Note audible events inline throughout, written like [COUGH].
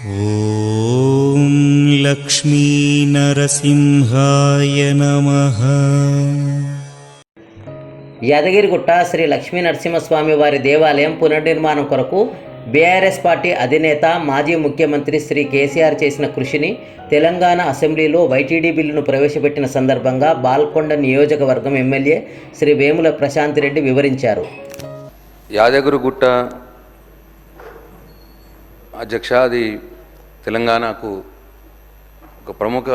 లక్ష్మీ లక్ష్మీనరసింహాయ నమ. యాదగిరిగుట్ట శ్రీ లక్ష్మీ నరసింహస్వామి వారి దేవాలయం పునర్నిర్మాణం కొరకు బీఆర్ఎస్ పార్టీ అధినేత మాజీ ముఖ్యమంత్రి శ్రీ కేసీఆర్ చేసిన కృషిని తెలంగాణ అసెంబ్లీలో వైటీడీ బిల్లును ప్రవేశపెట్టిన సందర్భంగా బాల్కొండ నియోజకవర్గం ఎమ్మెల్యే శ్రీ వేముల ప్రశాంత్ రెడ్డి వివరించారు. యాదగిరిగుట్ట అధ్యక్ష అది తెలంగాణకు ఒక ప్రముఖ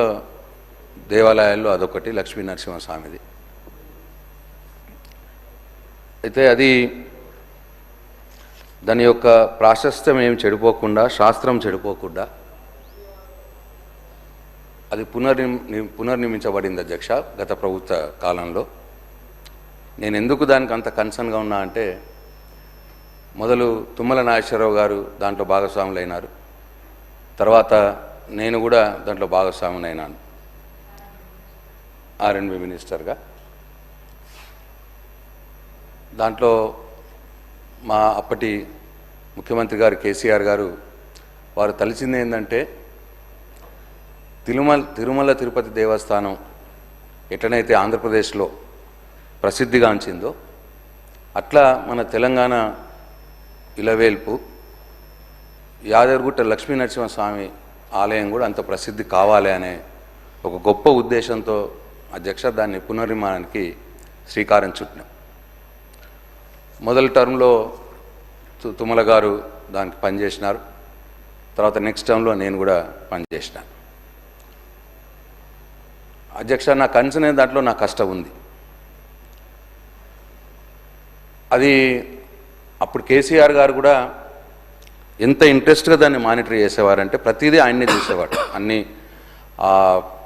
దేవాలయాల్లో అదొకటి లక్ష్మీ నరసింహస్వామిది. అయితే అది దాని యొక్క ప్రాశస్త్యం ఏం చెడిపోకుండా శాస్త్రం చెడిపోకుండా అది పునర్ని పునర్నిర్మించబడింది అధ్యక్ష గత ప్రభుత్వ కాలంలో. నేను ఎందుకు దానికి అంత కన్సర్న్గా ఉన్నా అంటే మొదలు తుమ్మల నాగేశ్వరరావు గారు దాంట్లో భాగస్వాములు అయినారు తర్వాత నేను కూడా దాంట్లో భాగస్వాములు అయినాను ఆర్ఎండ్బి మినిస్టర్గా. దాంట్లో మా అప్పటి ముఖ్యమంత్రి గారు కేసీఆర్ గారు వారు తలిచింది ఏంటంటే తిరుమల తిరుమల తిరుపతి దేవస్థానం ఎట్లనైతే ఆంధ్రప్రదేశ్లో ప్రసిద్ధిగాంచిందో అట్లా మన తెలంగాణ ఇలవేల్పు యాదగిరిగుట్ట లక్ష్మీ నరసింహస్వామి ఆలయం కూడా అంత ప్రసిద్ధి కావాలి అనే ఒక గొప్ప ఉద్దేశంతో అధ్యక్ష దాన్ని పునర్నిర్మాణానికి శ్రీకారం చుట్టినాం. మొదటి టర్మ్లో తుమ్మల గారు దానికి పనిచేసినారు. తర్వాత నెక్స్ట్ టర్మ్లో నేను కూడా పనిచేసినాను. అధ్యక్ష నా కన్సనే దాంట్లో నా కష్టం ఉంది. అది అప్పుడు కేసీఆర్ గారు కూడా ఎంత ఇంట్రెస్ట్గా దాన్ని మానిటర్ చేసేవారంటే ప్రతిదీ ఆయన్నే చూసేవాడు. అన్ని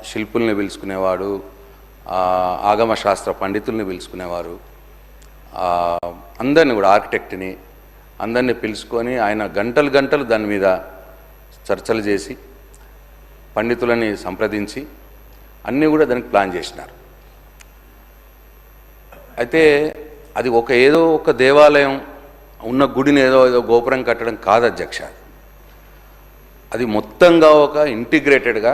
శిల్పుల్ని పిలుచుకునేవాడు ఆగమ శాస్త్ర పండితుల్ని పిలుచుకునేవారు అందరిని కూడా ఆర్కిటెక్ట్ని అందరినీ పిలుచుకొని ఆయన గంటలు గంటలు దాని మీద చర్చలు చేసి పండితులని సంప్రదించి అన్నీ కూడా దానికి ప్లాన్ చేసినారు. అయితే అది ఒక ఏదో ఒక దేవాలయం ఉన్న గుడిని ఏదో ఏదో గోపురం కట్టడం కాదు అధ్యక్ష. అది మొత్తంగా ఒక ఇంటిగ్రేటెడ్గా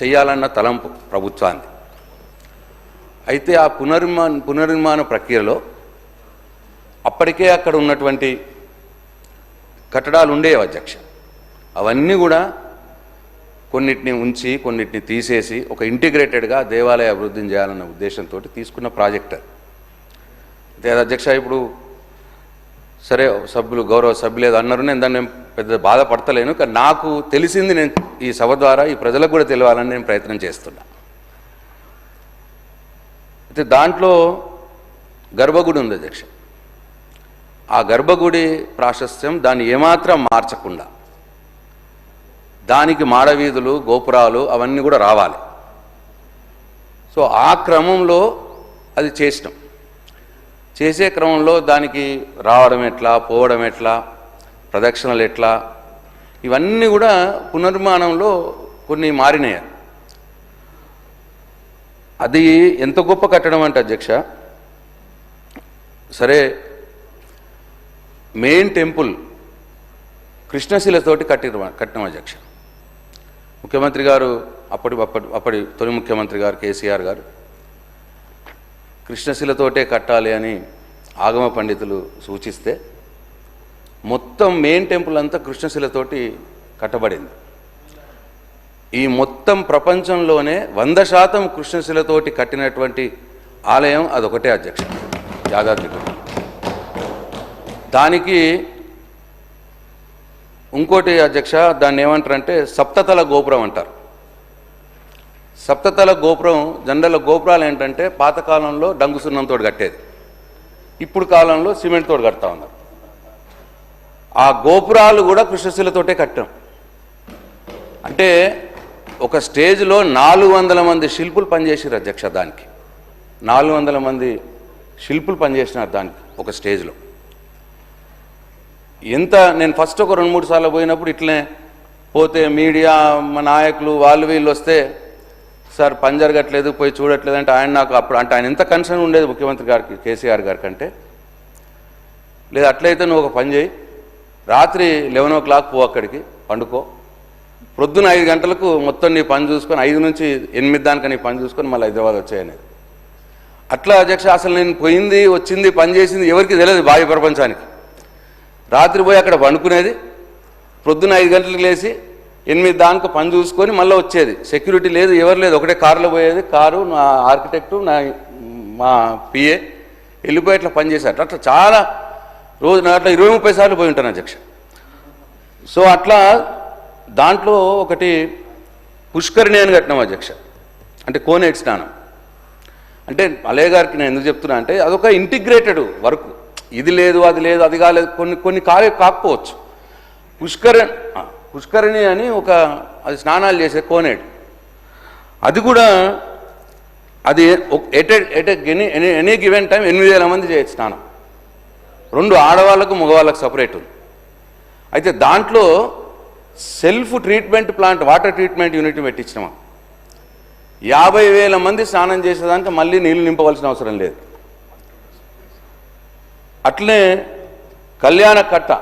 చేయాలన్న తలంపు ప్రభుత్వాన్ని అయితే ఆ పునర్మా పునర్నిర్మాణ ప్రక్రియలో అప్పటికే అక్కడ ఉన్నటువంటి కట్టడాలు ఉండేవి అధ్యక్ష. అవన్నీ కూడా కొన్నిటిని ఉంచి కొన్నిటిని తీసేసి ఒక ఇంటిగ్రేటెడ్గా దేవాలయ అభివృద్ధిని చేయాలన్న ఉద్దేశంతో తీసుకున్న ప్రాజెక్ట్ అయితే అది అధ్యక్ష ఇప్పుడు సరే సభ్యులు గౌరవ సభ్యులు అన్నారు నేను దాన్ని పెద్ద బాధపడతలేను కానీ నాకు తెలిసింది నేను ఈ సభ ద్వారా ఈ ప్రజలకు కూడా తెలియాలని నేను ప్రయత్నం చేస్తున్నా. అయితే దాంట్లో గర్భగుడి ఉంది అధ్యక్ష. ఆ గర్భగుడి ప్రాశస్త్యం దాన్ని ఏమాత్రం మార్చకుండా దానికి మాడవీధులు గోపురాలు అవన్నీ కూడా రావాలి. సో ఆ క్రమంలో అది చేసినాం. చేసే క్రమంలో దానికి రావడం ఎట్లా పోవడం ఎట్లా ప్రదక్షిణలు ఎట్లా ఇవన్నీ కూడా పునర్మాణంలో కొన్ని మారినాయి. అది ఎంత గొప్ప కట్టడం అంటే అధ్యక్ష సరే మెయిన్ టెంపుల్ కృష్ణశిలతోటి కట్టిన కట్టిన అధ్యక్ష. ముఖ్యమంత్రి గారు అప్పటి అప్పటి అప్పటి తొలి ముఖ్యమంత్రి గారు కేసీఆర్ గారు కృష్ణశిలతోటే కట్టాలి అని ఆగమ పండితులు సూచిస్తే మొత్తం మెయిన్ టెంపుల్ అంతా కృష్ణశిలతోటి కట్టబడింది. ఈ మొత్తం ప్రపంచంలోనే వంద శాతం కృష్ణశిలతోటి కట్టినటువంటి ఆలయం అదొకటే అధ్యక్ష యాదాద్రి దానికి ఇంకోటి అధ్యక్ష దాన్ని ఏమంటారంటే సప్తతల గోపురం అంటారు. సప్తతల గోపురం జనరల్ గోపురాలు ఏంటంటే పాతకాలంలో డంగు సున్నంతో కట్టేది. ఇప్పుడు కాలంలో సిమెంట్ తోటి కడతా ఉన్నారు. ఆ గోపురాలు కూడా కృష్ణశిలతోటే కట్టాం. అంటే ఒక స్టేజ్లో నాలుగు వందల మంది శిల్పులు పనిచేసారు అధ్యక్ష దానికి. నాలుగు వందల మంది శిల్పులు పనిచేసినారు దానికి ఒక స్టేజ్లో. ఎంత నేను ఫస్ట్ ఒక రెండు మూడు సార్లు పోయినప్పుడు ఇట్లనే పోతే మీడియా మా నాయకులు వాళ్ళు వీళ్ళు వస్తే సార్ పని జరగట్లేదు పోయి చూడట్లేదు అంటే ఆయన నాకు అప్పుడు అంటే ఆయన ఎంత కన్సర్న్ ఉండేది ముఖ్యమంత్రి గారికి కేసీఆర్ గారి కంటే. లేదు అట్లయితే నువ్వు ఒక పని చేయి. రాత్రి లెవెన్ ఓ క్లాక్ పో అక్కడికి పండుకో. ప్రొద్దున ఐదు గంటలకు మొత్తం నీ పని చూసుకొని ఐదు నుంచి ఎనిమిది దానిక నీ పని చూసుకొని మళ్ళీ హైదరాబాద్ వచ్చాయనేది అట్లా అధ్యక్ష అసలు నేను పోయింది వచ్చింది పని చేసింది ఎవరికి తెలియదు బావి ప్రపంచానికి. రాత్రి పోయి అక్కడ పండుకునేది ప్రొద్దున ఐదు గంటలకు లేచి ఎనిమిది దానికి పని చూసుకొని మళ్ళీ వచ్చేది. సెక్యూరిటీ లేదు ఎవరు లేదు. ఒకటే కారులో పోయేది. కారు నా ఆర్కిటెక్టు నా మా పిఏ వెళ్ళిపోయి అట్లా పనిచేశారు అట్లా చాలా రోజు నా అట్లా ఇరవై ముప్పై సార్లు పోయి ఉంటాను అధ్యక్ష. సో అట్లా దాంట్లో ఒకటి పుష్కరిణి అని కట్టినాం అధ్యక్ష. అంటే కోనేటి స్నానం. అంటే అలయ్య గారికి నేను ఎందుకు చెప్తున్నా అంటే అదొక ఇంటిగ్రేటెడ్ వర్క్. ఇది లేదు అది లేదు అది కాలేదు. కొన్ని కొన్ని కాలే కాకపోవచ్చు. పుష్కర పుష్కరిణి అని ఒక అది స్నానాలు చేసే కోనేటి అది కూడా అది at at any any given time ఎనిమిది వేల మంది చేయొచ్చు స్నానం. రెండు ఆడవాళ్ళకు మగవాళ్ళకు సపరేట్ ఉంది. అయితే దాంట్లో self treatment plant water treatment unit పెట్టించినామా. యాభై వేల మంది స్నానం చేసేదానికి మళ్ళీ నీళ్ళు నింపవలసిన అవసరం లేదు. అట్లే కళ్యాణ కట్ట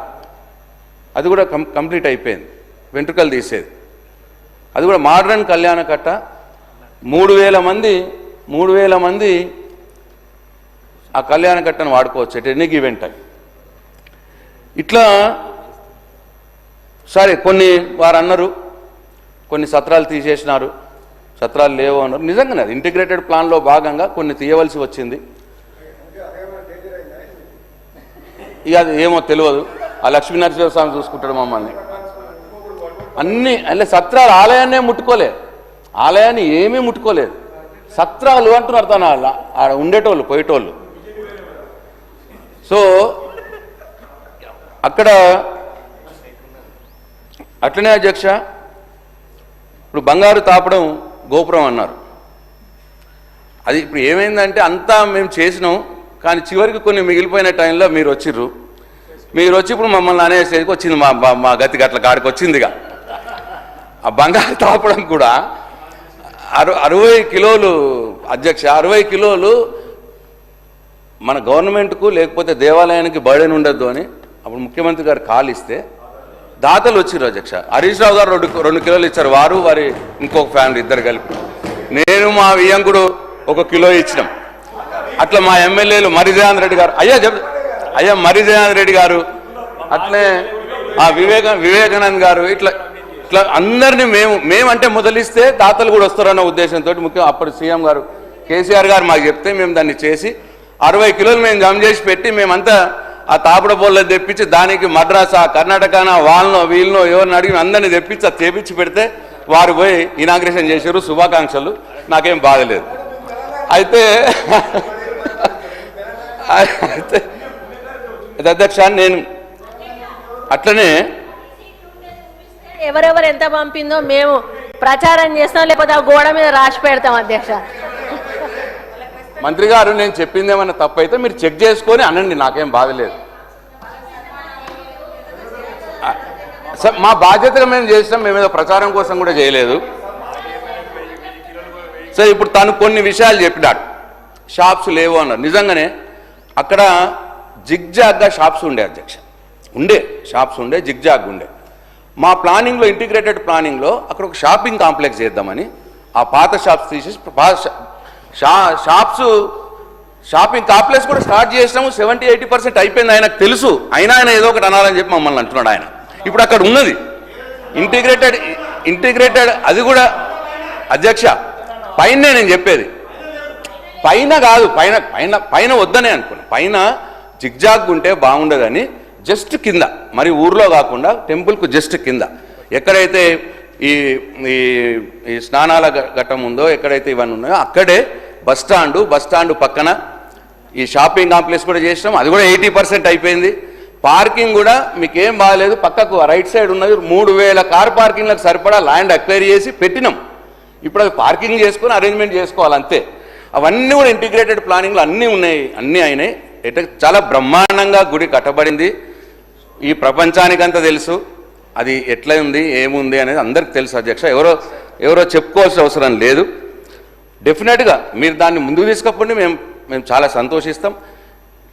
అది కూడా కం కంప్లీట్ అయిపోయింది. వెంట్రుకలు తీసేది. అది కూడా మోడర్న్ కళ్యాణ కట్ట. మూడు వేల మంది మూడు వేల మంది ఆ కళ్యాణ కట్టను వాడుకోవచ్చు. ఎట్ ఎనీ గివెన్ ఇట్లా సరే కొన్ని వారు అన్నారు. కొన్ని సత్రాలు తీసేసినారు. సత్రాలు లేవు అన్నారు. నిజంగానే అది ఇంటిగ్రేటెడ్ ప్లాన్లో భాగంగా కొన్ని తీయవలసి వచ్చింది. ఇక అది ఏమో తెలియదు. ఆ లక్ష్మీనరసింహ స్వామి చూసుకుంటాడు మమ్మల్ని. అన్ని అంటే సత్రాలు ఆలయాన్నే ముట్టుకోలే. ఆలయాన్ని ఏమీ ముట్టుకోలేదు. సత్రాలు అంటున్నారు తన ఆడ- ఉండేటోళ్ళు పోయేటోళ్ళు. సో అక్కడ అట్లనే అధ్యక్ష ఇప్పుడు బంగారు తాపడం గోపురం అన్నారు. అది ఇప్పుడు ఏమైందంటే అంతా మేము చేసినాం కానీ చివరికి కొన్ని మిగిలిపోయిన టైంలో మీరు వచ్చిర్రు. మీరు వచ్చి ఇప్పుడు మమ్మల్ని అనేసేదికి వచ్చింది మా మా- మా గతి గట్ల కాడికి వచ్చిందిగా. ఆ బంగారు తాపడం కూడా అరు అరవై కిలోలు అధ్యక్ష అరవై కిలోలు మన గవర్నమెంట్కు లేకపోతే దేవాలయానికి బర్డెన్ ఉండద్దు అని అప్పుడు ముఖ్యమంత్రి గారు కాల్ ఇస్తే దాతలు వచ్చిర్రు అధ్యక్ష. హరీష్ రావు గారు రెండు రెండు కిలోలు ఇచ్చారు. వారు వారి ఇంకొక ఫ్యామిలీ ఇద్దరు కలిపి. నేను మా వియంకుడు ఒక కిలో ఇచ్చినాం. అట్లా మా ఎమ్మెల్యేలు మరిజయాంద్ రెడ్డి గారు అయ్యా చెప్ అయ్యా మరిజయాంద్ రెడ్డి గారు అట్లే ఆ వివేక వివేకానంద్ గారు ఇట్లా ఇట్లా అందరినీ మేము మేమంటే మొదలిస్తే దాతలు కూడా వస్తారన్న ఉద్దేశంతో ముఖ్యం అప్పుడు సీఎం గారు కేసీఆర్ గారు మాకు చెప్తే మేము దాన్ని చేసి అరవై కిలోలు మేము జమ చేసి పెట్టి మేమంతా ఆ తాపడ బోళ్ళని తెప్పించి దానికి మద్రాసా కర్ణాటకన వాళ్ళనో వీళ్ళనో ఎవరిని అడిగి అందరినీ తెప్పించి అది తెప్పించి పెడితే వారు పోయి ఇనాగ్రేషన్ చేశారు. శుభాకాంక్షలు. నాకేం బాధలేదు [LAUGHS] అయితే అయితే అధ్యక్ష నేను అట్లనే ఎవరెవరు ఎంత పంపిందో మేము ప్రచారం చేస్తాం లేకపోతే ఆ గోడ మీద రాసి పెడతాం అధ్యక్ష. మంత్రి గారు నేను చెప్పింది ఏమైనా తప్పైతే మీరు చెక్ చేసుకొని అనండి నాకేం బాధ లేదు. సార్ మా బాధ్యతగా మేము చేసినాం మేము ఏదో ప్రచారం కోసం కూడా చేయలేదు. సరే ఇప్పుడు తను కొన్ని విషయాలు చెప్పినాడు. షాప్స్ లేవు అన్నారు. నిజంగానే అక్కడ జిగ్జాగ్గా షాప్స్ ఉండే అధ్యక్ష. ఉండే షాప్స్ ఉండే జిగ్జాగ్ ఉండే. మా ప్లానింగ్లో ఇంటిగ్రేటెడ్ ప్లానింగ్లో అక్కడ ఒక షాపింగ్ కాంప్లెక్స్ చేద్దామని ఆ పాత షాప్స్ తీసేసి షా- షాప్స్ షాపింగ్ కాంప్లెక్స్ కూడా స్టార్ట్ చేసినాము. సెవెంటీ ఎయిటీ పర్సెంట్ అయిపోయింది ఆయనకు తెలుసు. అయినా ఆయన ఏదో ఒకటి అనాలని చెప్పి మమ్మల్ని అంటున్నాడు ఆయన. ఇప్పుడు అక్కడ ఉన్నది. ఇంటిగ్రేటెడ్ ఇంటిగ్రేటెడ్ అది కూడా అధ్యక్ష పైన నేను చెప్పేది. పైన కాదు పైన పైన పైన వద్దనే అనుకున్నాను పైన జిగ్జాగ్ ఉంటే బాగుండదని జస్ట్ కింద మరి ఊర్లో కాకుండా టెంపుల్కు జస్ట్ కింద. ఎక్కడైతే ఈ ఈ ఈ స్నానాల ఘట్టం ఉందో ఎక్కడైతే ఇవన్నీ ఉన్నాయో అక్కడే బస్ స్టాండు బస్ స్టాండ్ పక్కన ఈ షాపింగ్ కాంప్లెక్స్ కూడా చేసినాం. అది కూడా ఎయిటీ పర్సెంట్ అయిపోయింది. పార్కింగ్ కూడా మీకు ఏం బాగాలేదు. పక్కకు రైట్ సైడ్ ఉన్నది మూడు వేల కార్ పార్కింగ్లకు సరిపడా ల్యాండ్ అక్వైర్ చేసి పెట్టినాం. ఇప్పుడు అది పార్కింగ్ చేసుకొని అరేంజ్మెంట్ చేసుకోవాలి అంతే అవన్నీ కూడా ఇంటిగ్రేటెడ్ ప్లానింగ్లు అన్నీ ఉన్నాయి అన్నీ అయినాయి. ఎట చాలా బ్రహ్మాండంగా గుడి కట్టబడింది. ఈ ప్రపంచానికంతా తెలుసు. అది ఎట్లా ఉంది ఏముంది అనేది అందరికి తెలుసు అధ్యక్ష. ఎవరో ఎవరో చెప్పుకోవాల్సిన అవసరం లేదు. డెఫినెట్గా మీరు దాన్ని ముందుకు తీసుకపోండి మేము మేము చాలా సంతోషిస్తాం.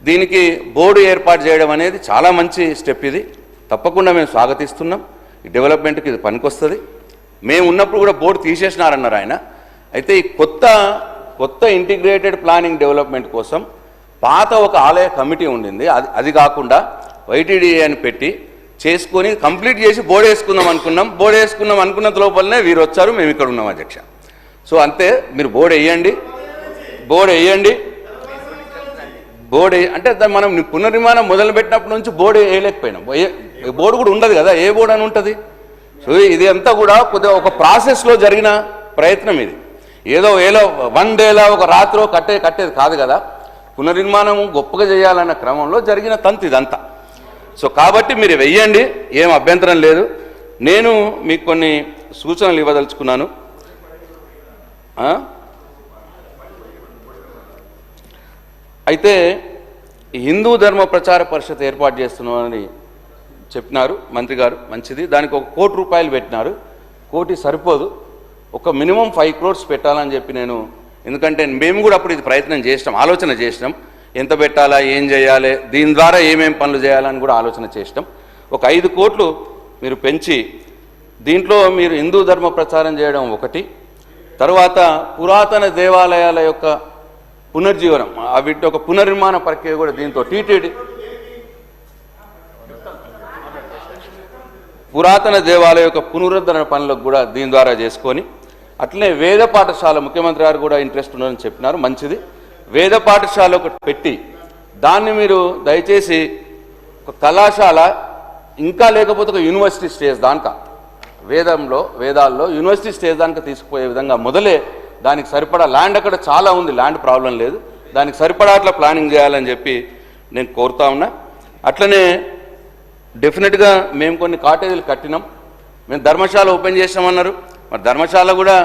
దీనికి బోర్డు ఏర్పాటు చేయడం అనేది చాలా మంచి స్టెప్ ఇది. తప్పకుండా మేము స్వాగతిస్తున్నాం. ఈ డెవలప్మెంట్కి ఇది పనికొస్తుంది. మేము ఉన్నప్పుడు కూడా బోర్డు తీసేసినారన్నారు ఆయన. అయితే ఈ కొత్త కొత్త ఇంటిగ్రేటెడ్ ప్లానింగ్ డెవలప్మెంట్ కోసం పాత ఒక ఆలయ కమిటీ ఉండింది. అది అది కాకుండా వైటీడీ అని పెట్టి చేసుకొని కంప్లీట్ చేసి బోర్డు వేసుకుందాం అనుకున్నాం. బోర్డు వేసుకుందాం అనుకున్నంత లోపలనే వీరు వచ్చారు. మేము ఇక్కడ ఉన్నాం అధ్యక్ష. సో అంతే మీరు బోర్డు వేయండి. బోర్డు వేయండి. బోర్డు అంటే మనం పునర్నిర్మాణం మొదలుపెట్టినప్పటి నుంచి బోర్డు వేయలేకపోయినాం. బోర్డు కూడా ఉండదు కదా ఏ బోర్డు అని ఉంటుంది? సో ఇది అంతా కూడా కొద్దిగా ఒక ప్రాసెస్లో జరిగిన ప్రయత్నం ఇది. ఏదో ఏలో వన్ డేలో ఒక రాత్రో కట్టే కట్టేది కాదు కదా. పునర్నిర్మాణం గొప్పగా చేయాలన్న క్రమంలో జరిగిన తంతు ఇదంతా. సో కాబట్టి మీరు వెయ్యండి ఏం అభ్యంతరం లేదు. నేను మీకు కొన్ని సూచనలు ఇవ్వదలుచుకున్నాను. అయితే హిందూ ధర్మ ప్రచార పరిషత్ ఏర్పాటు చేస్తున్నామని చెప్పినారు మంత్రి గారు మంచిది. దానికి ఒక కోటి రూపాయలు పెట్టినారు. కోటి సరిపోదు. ఒక మినిమం ఫైవ్ క్రోర్స్ పెట్టాలని చెప్పి నేను ఎందుకంటే మేము కూడా అప్పుడు ఇది ప్రయత్నం చేసినాం ఆలోచన చేసినాం. ఎంత పెట్టాలా ఏం చేయాలి దీని ద్వారా ఏమేం పనులు చేయాలని కూడా ఆలోచన చేసినాం. ఒక ఐదు కోట్లు మీరు పెంచి దీంట్లో మీరు హిందూ ధర్మ ప్రచారం చేయడం ఒకటి. తర్వాత పురాతన దేవాలయాల యొక్క పునర్జీవనం ఆ వీటి ఒక పునర్నిర్మాణ ప్రక్రియ కూడా దీంతో టీటీడీ. పురాతన దేవాలయ యొక్క పునరుద్ధరణ పనులకు కూడా దీని ద్వారా చేసుకొని అట్లనే వేద పాఠశాల ముఖ్యమంత్రి గారు కూడా ఇంట్రెస్ట్ ఉన్నదని చెప్పినారు మంచిది. వేద పాఠశాల ఒకటి పెట్టి దాన్ని మీరు దయచేసి ఒక కళాశాల ఇంకా లేకపోతే ఒక యూనివర్సిటీ స్టేజ్ దానిక వేదంలో వేదాల్లో యూనివర్సిటీ స్టేజ్ దానిక తీసుకుపోయే విధంగా మొదలే దానికి సరిపడా ల్యాండ్ అక్కడ చాలా ఉంది ల్యాండ్ ప్రాబ్లం లేదు. దానికి సరిపడా అట్లా ప్లానింగ్ చేయాలని చెప్పి నేను కోరుతా ఉన్నా. అట్లనే డెఫినెట్గా మేము కొన్ని కాటేజీలు కట్టినాం. మేము ధర్మశాల ఓపెన్ చేసామన్నారు మరి ధర్మశాల కూడా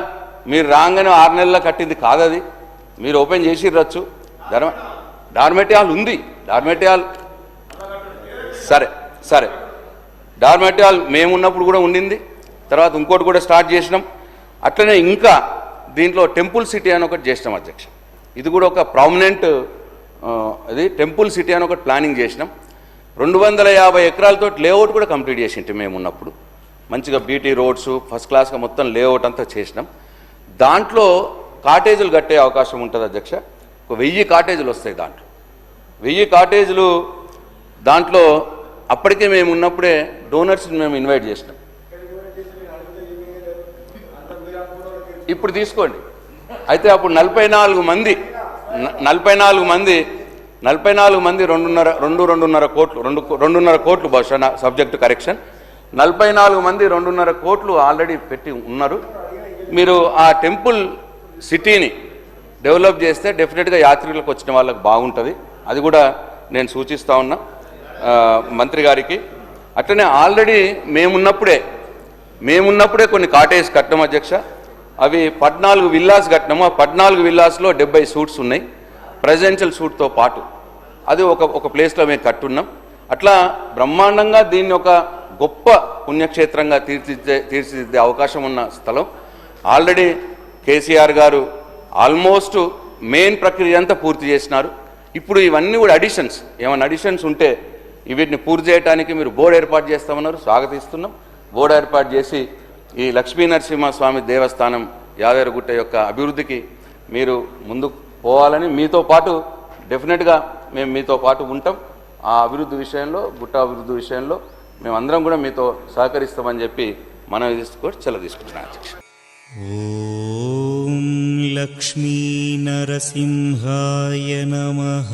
మీరు రాగానే ఆరు నెలల్లో కట్టింది కాదది. మీరు ఓపెన్ చేసిర్రచ్చు. ధర్మ డార్మెటీ హాల్ ఉంది. డార్మెటీ హాల్ సరే సరే. డార్మెటీ హాల్ మేము ఉన్నప్పుడు కూడా ఉండింది. తర్వాత ఇంకోటి కూడా స్టార్ట్ చేసినాం. అట్లనే ఇంకా దీంట్లో టెంపుల్ సిటీ అని ఒకటి చేసినాం అధ్యక్ష. ఇది కూడా ఒక ప్రామినెంట్ అది టెంపుల్ సిటీ అని ఒకటి ప్లానింగ్ చేసినాం. రెండు వందల యాభై ఎకరాలతో లేఅవుట్ కూడా కంప్లీట్ చేసింటే మేము ఉన్నప్పుడు మంచిగా బీటీ రోడ్స్ ఫస్ట్ క్లాస్గా మొత్తం లేఅవుట్ అంతా చేసినాం. దాంట్లో కాటేజీలు కట్టే అవకాశం ఉంటుంది అధ్యక్ష. ఒక వెయ్యి కాటేజీలు వస్తాయి దాంట్లో. వెయ్యి కాటేజీలు దాంట్లో అప్పటికే మేము ఉన్నప్పుడే డోనర్స్ని మేము ఇన్వైట్ చేసినాం. ఇప్పుడు తీసుకోండి. అయితే అప్పుడు నలభై నాలుగు మంది నలభై నాలుగు మంది నలభై నాలుగు మంది రెండున్నర రెండు రెండున్నర కోట్లు రెండు రెండున్నర కోట్లు బహుశా సబ్జెక్టు కరెక్షన్ నలభై నాలుగు మంది రెండున్నర కోట్లు ఆల్రెడీ పెట్టి ఉన్నారు. మీరు ఆ టెంపుల్ సిటీని డెవలప్ చేస్తే డెఫినెట్గా యాత్రికులకు వచ్చిన వాళ్ళకి బాగుంటుంది. అది కూడా నేను సూచిస్తూ ఉన్నా. మంత్రి గారికి. అట్లనే ఆల్రెడీ మేమున్నప్పుడే మేమున్నప్పుడే కొన్ని కాటేజ్ కట్నం అధ్యక్ష. అవి పద్నాలుగు విల్లాస్ కట్టినాము ఆ పద్నాలుగు విల్లాస్లో డెబ్బై సూట్స్ ఉన్నాయి. ప్రెసిడెన్షియల్ సూట్తో పాటు. అది ఒక ఒక ప్లేస్లో మేము కట్టున్నాం. అట్లా బ్రహ్మాండంగా దీన్ని ఒక గొప్ప పుణ్యక్షేత్రంగా తీర్చిదిద్దే తీర్చిదిద్దే అవకాశం ఉన్న స్థలం. ఆల్రెడీ కేసీఆర్ గారు ఆల్మోస్ట్ మెయిన్ ప్రక్రియ అంతా పూర్తి చేసినారు. ఇప్పుడు ఇవన్నీ కూడా అడిషన్స్ ఏమైనా అడిషన్స్ ఉంటే వీటిని పూర్తి చేయడానికి మీరు బోర్డు ఏర్పాటు చేస్తామన్నారు. స్వాగతిస్తున్నాం. బోర్డు ఏర్పాటు చేసి ఈ లక్ష్మీ నరసింహస్వామి దేవస్థానం యాదగిరిగుట్ట యొక్క అభివృద్ధికి మీరు ముందుకు పోవాలని మీతో పాటు డెఫినెట్గా మేము మీతో పాటు ఉంటాం. ఆ అభివృద్ధి విషయంలో గుట్ట అభివృద్ధి విషయంలో మేమందరం కూడా మీతో సహకరిస్తామని చెప్పి మనం తీసుకొని సెలవు తీసుకుంటున్నాం అధ్యక్ష. ॐ लक्ष्मीनरसिंहाय नमः